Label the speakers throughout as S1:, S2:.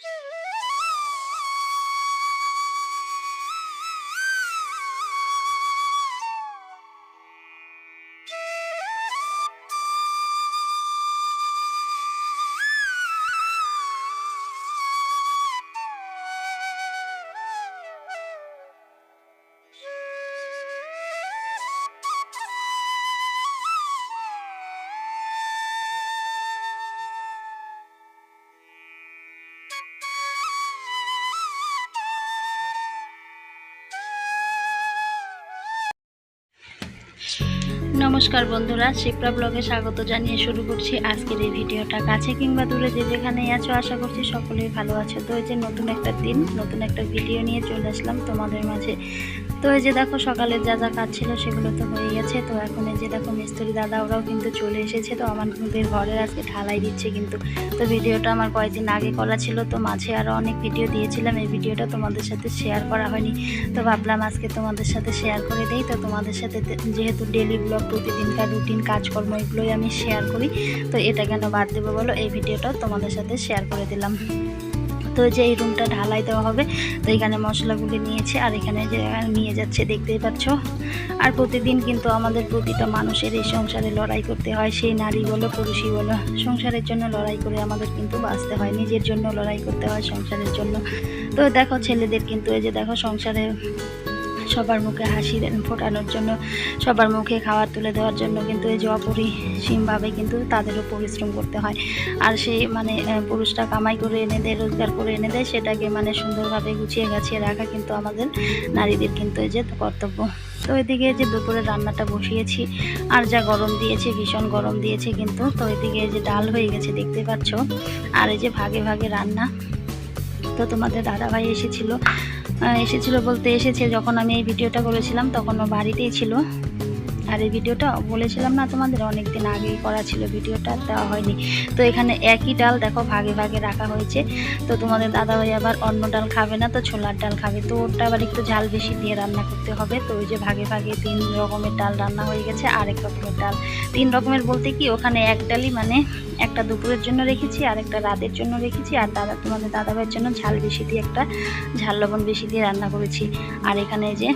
S1: Yeah. নমস্কার বন্ধুরা, শিপ্রা ব্লগে স্বাগত জানিয়ে শুরু করছি আজকের এই ভিডিওটা। কাছে কিংবা দূরে যে যেখানেই আছো, আশা করছি সকলেই ভালো আছে। তো এই যে নতুন একটা দিন, নতুন একটা ভিডিও নিয়ে চলে আসলাম তোমাদের মাঝে। তো এই যে দেখো সকালে যা যা কাজ ছিল সেগুলো তো হয়ে গেছে। তো এখন এই যে দেখো মিস্ত্রি দাদা ওরাও কিন্তু চলে এসেছে। তো আমাদের ঘরের আজকে ঢালাই দিচ্ছে কিন্তু। তো ভিডিওটা আমার কয়েকদিন আগে করা ছিল। তো মাঝে আরও অনেক ভিডিও দিয়েছিলাম। এই ভিডিওটা তোমাদের সাথে শেয়ার করা হয়নি। তো ভাবলাম আজকে তোমাদের সাথে শেয়ার করে দিই। তো তোমাদের সাথে যেহেতু ডেলি ব্লগ প্রতিদিনকার রুটিন কাজকর্ম এগুলোই আমি শেয়ার করি। তো এটা কেন বাদ দেবো বলো? এই ভিডিওটাও তোমাদের সাথে শেয়ার করে দিলাম। হয়েছে এই রুমটা ঢালাই দেওয়া হবে, তো এখানে মশলাগুলি নিয়েছে, আর এখানে যে নিয়ে যাচ্ছে, দেখতেই পাচ্ছ। আর প্রতিদিন কিন্তু আমাদের প্রতিটা মানুষের এই সংসারে লড়াই করতে হয়, সেই নারী বলো, পুরুষই বলো। সংসারের জন্য লড়াই করে আমাদের কিন্তু বাঁচতে হয়, নিজের জন্য লড়াই করতে হয় সংসারের জন্য। তো দেখো, ছেলেদের কিন্তু এই যে দেখো, সংসারে সবার মুখে হাসি ফোটানোর জন্য সবার মুখে খাবার তুলে দেওয়ার জন্য কিন্তু এই যে অপরিসীমভাবে কিন্তু তাদেরও পরিশ্রম করতে হয়। আর সেই মানে আহ, পুরুষরা কামাই করে এনে দেয় রোজগার করে এনে দেয় সেটাকে মানে সুন্দরভাবে গুছিয়ে গাছিয়ে রাখা কিন্তু আমাদের নারীদের কিন্তু এই যে কর্তব্য। তো এদিকে যে দুপুরে রান্নাটা বসিয়েছি আর যা গরম দিয়েছে ভীষণ গরম দিয়েছে কিন্তু তো এদিকে যে ডাল হয়ে গেছে দেখতে পাচ্ছ আর এই যে ভাগে ভাগে রান্না। তো তোমাদের দাদাভাই এসেছিল এসেছিল বলতে এসেছে যখন আমি এই ভিডিওটা করেছিলাম তখন ও বাড়িতেই ছিল। আর এই ভিডিওটা বলেছিলাম না তোমাদের অনেক দিন আগেই করা ছিল ভিডিওটা দেওয়া হয়নি। তো এখানে একই ডাল দেখো, ভাগে ভাগে রাখা হয়েছে। তো তোমাদের দাদা ভাই আবার অন্য ডাল খাবে না, তো ছোলার ডাল খাবে। তো ওটা আবার একটু ঝাল বেশি দিয়ে রান্না করতে হবে। তো ওই যে ভাগে ভাগে তিন রকমের ডাল রান্না হয়ে গেছে আর এক রকমের ডাল। তিন রকমের বলতে কি, ওখানে এক ডালই মানে একটা দুপুরের জন্য রেখেছি আর একটা রাতের জন্য রেখেছি। আর দাদা, তোমাদের দাদা ভাইয়ের জন্য ঝাল বেশি দিয়ে একটা ঝাল লবণ বেশি দিয়ে রান্না করেছি। আর এখানে যে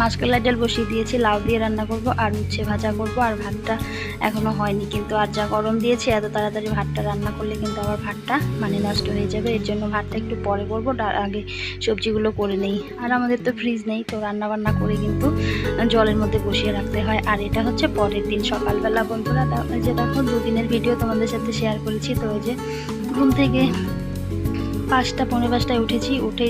S1: মাছকলাই ডাল বসিয়ে দিয়েছি, লাউ দিয়ে রান্না করব, আর উচ্ছে ভাজা করব, আর ভাতটা এখনও হয়নি, কিন্তু আর যা গরম দিয়েছি, এত তাড়াতাড়ি ভাতটা রান্না করলে কিন্তু আবার ভাতটা মানে নষ্ট হয়ে যাবে, এর জন্য ভাতটা একটু পরে করব আগে সবজিগুলো করে নেই। আর আমাদের তো ফ্রিজ নেই, তো রান্না বান্না করে কিন্তু জলের মধ্যে বসিয়ে রাখতে হয়। আর এটা হচ্ছে পরের দিন সকালবেলা, বন্ধুরা যে দেখো, দুদিনের ভিডিও তোমাদের সাথে শেয়ার করেছি, তো ওই যে ঘুম থেকে পাঁচটা পনেরো পাঁচটায় উঠেছি, উঠে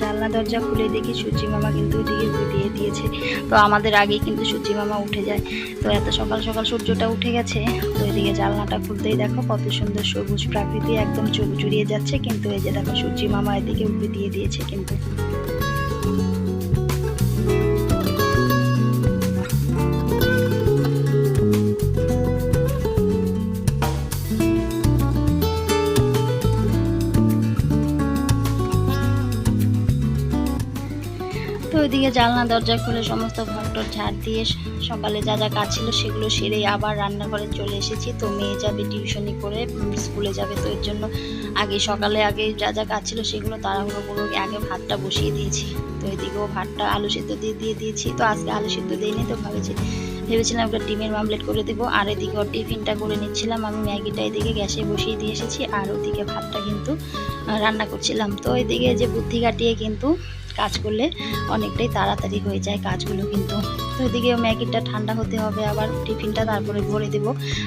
S1: জানলা, দরজা খুলে দেখি সূর্যি মামা কিন্তু ওইদিকে দিয়ে দিয়েছে। তো আমাদের আগেই কিন্তু সূর্যি মামা উঠে যায়। তো এত সকাল সকাল সূর্যটা উঠে গেছে, তো এদিকে জানলাটা খুলতেই দেখো কত সুন্দর সবুজ প্রাকৃতি, একদম চোখ জুড়িয়ে যাচ্ছে, কিন্তু এই যে দেখো সূর্যি মামা এদিকে উঠে দিয়ে দিয়েছে কিন্তু। জানলা দরজা খুলে সমস্ত ঘরটর ঝাড় দিয়ে সকালে যা যা কাজ ছিল সেগুলো সেরে আবার রান্নাঘরে চলে এসেছি। তো মেয়ে যাবে টিউশনি করে স্কুলে যাবে। তো এর জন্য আগে সকালে আগে যা যা কাজ ছিল সেগুলো তাড়াহুড়ো করে আগে ভাতটা বসিয়ে দিয়েছি। তো এদিকেও ভাতটা আলু সিদ্ধ দিয়ে দিয়ে দিয়েছি। তো আজকে আলু সিদ্ধ দিইনি তো ভাবেছি, ভেবেছিলাম একটা ডিমের মামলেট করে দেবো। আর এদিকে ওর টিফিনটা করে নিচ্ছিলাম। আমি ম্যাগিটা এদিকে গ্যাসে বসিয়ে দিয়ে এসেছি। আর ওদিকে ভাতটা কিন্তু রান্না করছিলাম। তো এদিকে যে বুদ্ধি কাটিয়ে কিন্তু কাজ করলে অনেকটাই তাড়াতাড়ি হয়ে যায় কাজগুলো কিন্তু। তো এদিকে ম্যাগিটা ঠান্ডা হতে হবে, আবার টিফিনটা তারপরে ভরে দেব।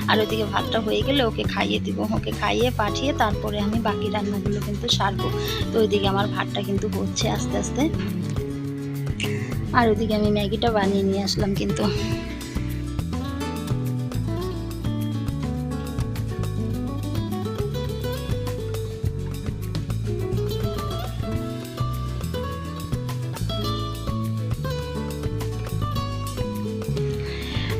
S1: আর ওইদিকে ভাতটা হয়ে গেলে ওকে খাইয়ে দিব। ওকে খাইয়ে পাঠিয়ে তারপরে আমি বাকি রান্নাগুলো কিন্তু সারবো। তো ওইদিকে আমার ভাতটা কিন্তু হচ্ছে আস্তে আস্তে। আর ওইদিকে আমি ম্যাগিটা বানিয়ে নিয়ে আসলাম কিন্তু।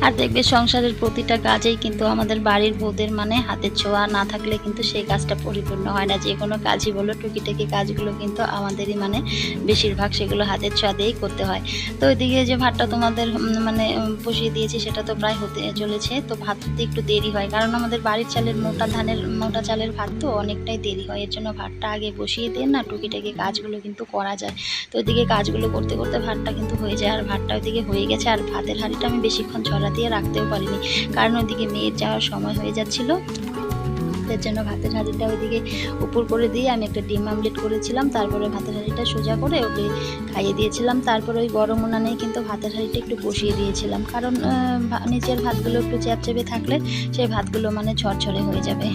S1: আর দেখবে সংসারের প্রতিটা কাজেই কিন্তু আমাদের বাড়ির বউদের মানে হাতের ছোঁয়া না থাকলে কিন্তু সেই কাজটা পরিপূর্ণ হয় না। যে কোনো কাজই বলো, টুকিটাকি কাজগুলো কিন্তু আমাদেরই মানে বেশিরভাগ সেগুলো হাতের ছোঁয়া দিয়েই করতে হয়। তো ওইদিকে যে ভাতটা তোমাদের মানে বসিয়ে দিয়েছি সেটা তো প্রায় হতে চলেছে। তো ভাত হতে একটু দেরি হয় কারণ আমাদের বাড়ির চালের মোটা ধানের, মোটা চালের ভাত তো অনেকটাই দেরি হয়। এর জন্য ভাতটা আগে বসিয়ে দিয়ে না, টুকিটাকি কাজগুলো কিন্তু করা যায়। তো ওইদিকে কাজগুলো করতে করতে ভাতটা কিন্তু হয়ে যায় আর ভাতটা ওইদিকে হয়ে গেছে। আর ভাতের হাঁড়িটা আমি বেশিক্ষণ ছড়া দিয়ে রাখতেও পারিনি। কারণ ওইদিকে মেয়ের যাওয়ার সময় হয়ে যাচ্ছিল। এর জন্য ভাতের হাঁড়িটা ওইদিকে উপর করে দিয়ে আমি একটা ডিম আমলেট করেছিলাম। তারপরে ভাতের হাঁড়িটা সোজা করে ওকে খাইয়ে দিয়েছিলাম। তারপরে ওই গরম উনানেই কিন্তু ভাতের হাঁড়িটা একটু বসিয়ে দিয়েছিলাম। কারণ নিচের ভাতগুলো একটু চ্যাপচেপে থাকলে সেই ভাতগুলো মানে ঝরঝরে হয়ে যাবে।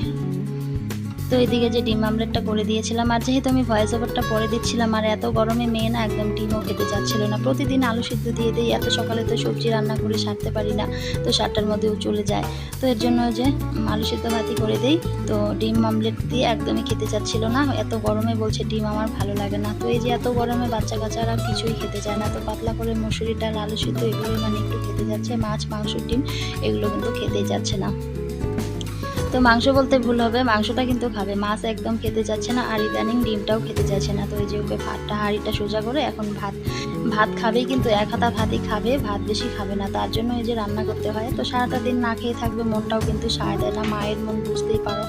S1: তো এদিকে যে ডিম আমলেটটা করে দিয়েছিলাম, আর যেহেতু আমি ভয়েস ওভারটা পরে দিচ্ছিলাম, আর এত গরমে মেয়ে না একদম ডিমও খেতে চাচ্ছিল না। প্রতিদিন আলু সিদ্ধ দিয়ে দিই, এত সকালে তো সবজি রান্না করে সারতে পারি না, তো সারটার মধ্যেও চলে যায়। তো এর জন্য যে আলু সিদ্ধ ভাতি করে দিই, তো ডিম আমলেট দিয়ে একদমই খেতে চাচ্ছিল না। এত গরমে বলছে ডিম আমার ভালো লাগে না। তো এই যে এত গরমে বাচ্চা কাচ্চারা কিছুই খেতে চায় না, তো পাতলা করে মুসুরি ডাল, আলু সিদ্ধ এগুলো মানে একটু খেতে যাচ্ছে, মাছ মাংস ডিম, এগুলো কিন্তু খেতেই যাচ্ছে না। তো মাংস বলতে ভুল হবে, মাংসটা কিন্তু খাবে। মাছ একদম খেতে যাচ্ছে না, আর ইদানিং ডিমটাও খেতে যাচ্ছে না। তো এই যে ওকে ভাতটা, হাঁড়িটা সোজা করে এখন ভাত ভাত খাবেই কিন্তু এক হাতা ভাতই খাবে, ভাত বেশি খাবে না। তার জন্য এই যে রান্না করতে হয়, তো সারাটা দিন না খেয়ে থাকবে মনটাও কিন্তু সারা দেয় না, মায়ের মন বুঝতেই পারো।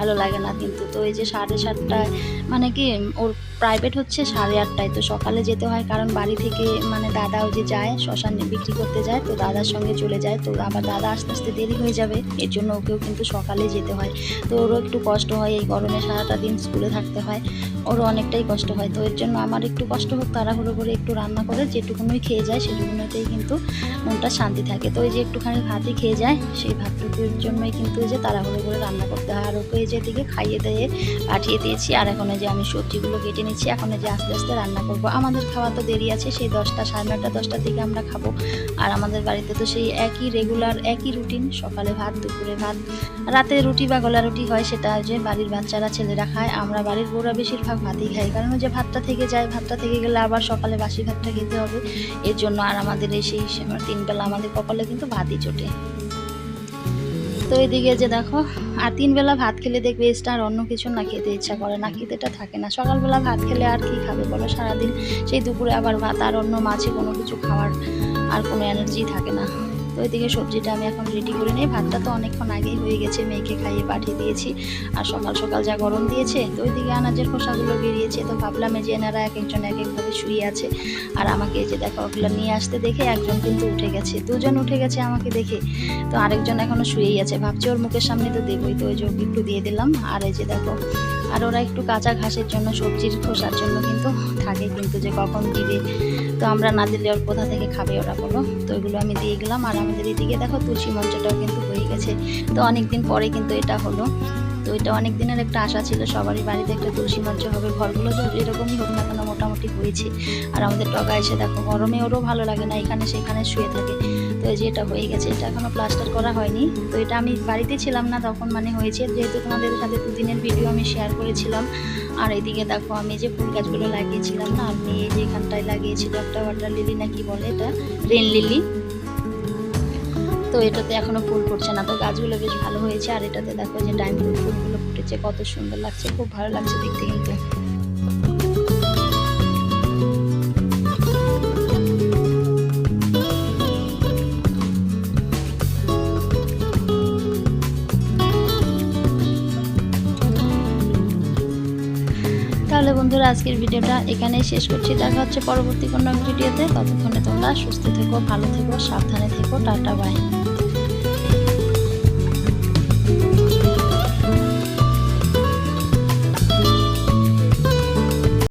S1: ভালো লাগে না কিন্তু। তো এই যে সাড়ে সাতটায় মানে কি, ওর প্রাইভেট হচ্ছে সাড়ে আটটায়। তো সকালে যেতে হয় কারণ বাড়ি থেকে মানে দাদাও যে যায়, শ্মশান বিক্রি করতে যায়, তো দাদার সঙ্গে চলে যায়। তো আবার দাদা আস্তে আস্তে দেরি হয়ে যাবে, এর জন্য ওকেও কিন্তু সকালে যেতে হয়। তো ওরও একটু কষ্ট হয়, এই গরমে সারাটা দিন স্কুলে থাকতে হয়। ওরও অনেকটাই কষ্ট হয়। তো এর জন্য আমার একটু কষ্ট হোক, তাড়াহুড়ো করে একটু রান্না করে যেটুকুনই খেয়ে যায় সেটুকুনতেই কিন্তু মনটা শান্তি থাকে। তো ওই যে একটুখানি ভাতই খেয়ে যায়, সেই ভাতটুকুর জন্যই কিন্তু ওই যে তাড়াহুড়ো করে রান্না করতে হয়। আর ওকে যে দিকে খাইয়ে দিয়ে পাঠিয়ে দিয়েছি। আর এখন যে আমি সবজিগুলো কেটে নিচ্ছি, এখন যে আস্তে আস্তে রান্না করব। আমাদের খাওয়া তো দেরি আছে, সেই দশটা সাড়ে নটা দশটার দিকে আমরা খাব। আর আমাদের বাড়িতে তো সেই একই রেগুলার একই রুটিন সকালে ভাত, দুপুরে ভাত। রাতে রুটি বা গলা রুটি হয়, সেটা যে বাড়ির বাচ্চারা, ছেলেরা খায়। আমরা বাড়ির বউরা বেশিরভাগ ভাতই খাই, কারণ যে ভাতটা থেকে যায়, ভাতটা থেকে গেলে আবার সকালে বাসি ভাতটা খেতে হবে। এর জন্য আর আমাদের এই সেই সে- তিন আমাদের কপালে কিন্তু ভাতই চটে। তো এদিকে যে দেখো, আর তিনবেলা ভাত খেলে দেখবে এক্সট্রা আর অন্য কিছু না খেতে ইচ্ছা করে না খেতেটা থাকে না। সকালবেলা ভাত খেলে আর কি খাবে বলো? সারাদিন সেই দুপুরে আবার ভাত আর অন্য মাছে কোনো কিছু খাওয়ার আর কোনো এনার্জি থাকে না। তো ওইদিকে সবজিটা আমি এখন রেডি করে নিই। ভাতটা তো অনেকক্ষণ আগেই হয়ে গেছে, মেয়েকে খাইয়ে পাঠিয়ে দিয়েছি। আর সকাল সকাল যা গরম দিয়েছে, তো ওইদিকে আনাজের খোসাগুলো বেরিয়েছে। তো ভাবলাম যে এনারা এক একজন এক একভাবে শুয়ে আছে। আর আমাকে এই যে দেখো, ওগুলো নিয়ে আসতে দেখে একজন কিন্তু উঠে গেছে। দুজন উঠে গেছে আমাকে দেখে। তো আরেকজন এখনও শুয়েই আছে। ভাবছি ওর মুখের সামনে তো দেবই। তো ওই যে একটু দিয়ে দিলাম। আর এই যে দেখো, আর ওরা একটু কাঁচা ঘাসের জন্য, সবজির খোসার জন্য কিন্তু থাকে কিন্তু যে কখন দিবে। তো আমরা না দিলে ওর কোথা থেকে খাবে ওরা বলো? তো ওইগুলো আমি দিয়ে গেলাম। আর আমাদের এদিকে দেখো তুলসী মঞ্চটাও কিন্তু হয়ে গেছে। তো অনেক দিন পরে কিন্তু এটা হলো। তো এটা অনেক দিনের একটা আশা ছিল সবারই বাড়িতে একটা তুলসী মঞ্চ হবে। ঘরগুলো তো এরকমই হোক না কেন মোটামুটি হয়েছে। আর আমাদের টগা এসে দেখো গরমে ওরও ভালো লাগে না, এখানে সেখানে শুয়ে থাকে। তো এই যে এটা হয়ে গেছে, এটা এখনও প্লাস্টার করা হয়নি। তো এটা আমি বাড়িতে ছিলাম না তখন মানে হয়েছে, যেহেতু তোমাদের সাথে দুদিনের ভিডিও আমি শেয়ার করেছিলাম। আর এইদিকে দেখো আমি যে ফুল গাছগুলো লাগিয়েছিলাম না, আমি এই যে এখানটায় লাগিয়েছিল একটা ওয়াটার লিলি না কি বলে এটা? রেন লিলি তো এটাতে এখনও ফুল ফুটছে না। তো গাছগুলো বেশ ভালো হয়েছে, আর এটাতে দেখো যে ফুল ফুলগুলো ফুটেছে, কত সুন্দর লাগছে, খুব ভালো লাগছে দেখতে কিন্তু। তাহলে বন্ধুরা, আজকের ভিডিওটা এখানেই শেষ করছি। দেখা হচ্ছে পরবর্তী কোনো ভিডিওতে। ততক্ষণে তোমরা সুস্থ থেকো, ভালো থেকো, সাবধানে থেকো। Tata bye